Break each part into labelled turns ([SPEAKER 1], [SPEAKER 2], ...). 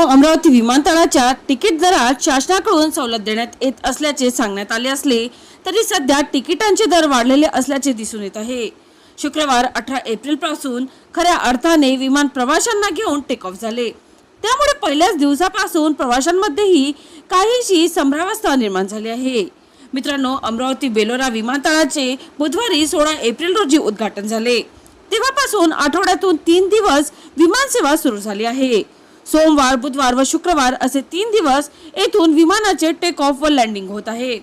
[SPEAKER 1] अमरावती विमानतळाच्या तिकीट दरात शासनाकडून सवलत देण्यात येत असल्याचे सांगण्यात आले असले तरी सध्या तिकिटांचे दर वाढलेले असल्याचे दिसून येत आहे. शुक्रवार अठरा एप्रिलपासून खऱ्या अर्थाने विमान प्रवाशांना घेऊन टेक ऑफ झाले. त्यामुळे पहिल्याच दिवसापासून प्रवाशांमध्येही काहीशी संभ्रावस्था निर्माण झाली आहे. मित्रांनो अमरावती बेलोरा विमानतळाचे बुधवारी सोळा एप्रिल रोजी उद्घाटन झाले. तेव्हापासून आठवड्यातून तीन दिवस विमान सेवा सुरू झाली आहे. सोमवार बुधवार व शुक्रवार असे तीन दिवस येथून विमानाचे टेक ऑफ व लँडिंग होत आहे.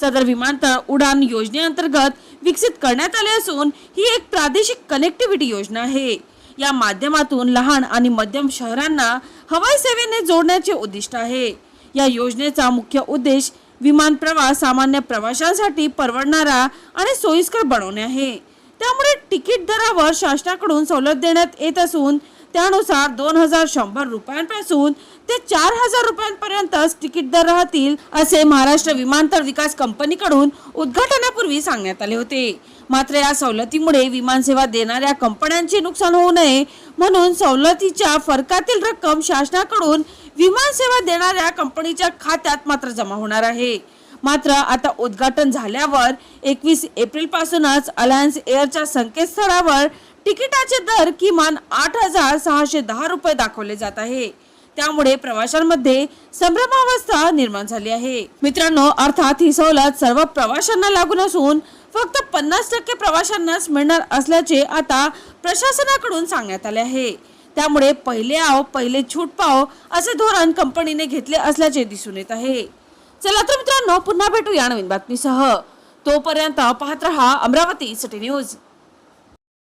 [SPEAKER 1] सदर विमानतळ उडान योजनेअंतर्गत विकसित करण्यात आले असून ही एक प्रादेशिक कनेक्टिव्हिटी योजना आहे. या माध्यमातून लहान आणि मध्यम शहरांना हवाई सेवेने जोडण्याचे उद्दिष्ट आहे. या योजनेचा मुख्य उद्देश विमान प्रवास सामान्य प्रवाशांसाठी परवडणारा आणि सोयीस्कर बनवणे आहे. त्यामुळे तिकीट दरावर शासनाकडून सवलत देण्यात येत असून त्यानुसार दोन हजार शंभर रुपयांपासून ते चार हजार रुपयांपर्यंतच तिकीट दर राहतील असे महाराष्ट्र विमानतळ विकास कंपनीकडून उद्घाटनापूर्वी सांगण्यात आले होते. मात्र या सवलतीमुळे विमानसेवा देणाऱ्या कंपन्यांचे नुकसान होऊ नये म्हणून सवलतीच्या फरकातील रक्कम शासनाकडून विमानसेवा देणाऱ्या कंपनीच्या खात्यात मात्र जमा होणार आहे. मात्र आता उद्घाटन झाल्यावर एकवीस एप्रिल पासूनच अलायन्स एअरच्या संकेतस्थळावर तिकिटाचे दर किमान आठ हजार सहाशे दहा रुपये दाखवले जात आहे. त्यामुळे प्रवाशांमध्ये संभ्रमावस्था निर्माण झाली आहे. मित्रांनो अर्थात ही सवलत सर्व प्रवाशांना लागू नसून फक्त पन्नास टक्के प्रवाशांनाच मिळणार असल्याचे आता प्रशासनाकडून सांगण्यात आले आहे. त्यामुळे पहिले आव पहिले छूट पाव असे धोरण कंपनीने घेतले असल्याचे दिसून येत आहे. चला तर मित्रांनो पुन्हा भेटू या नवीन बातमीसह. तोपर्यंत पाहत रहा अमरावती सिटी न्यूज.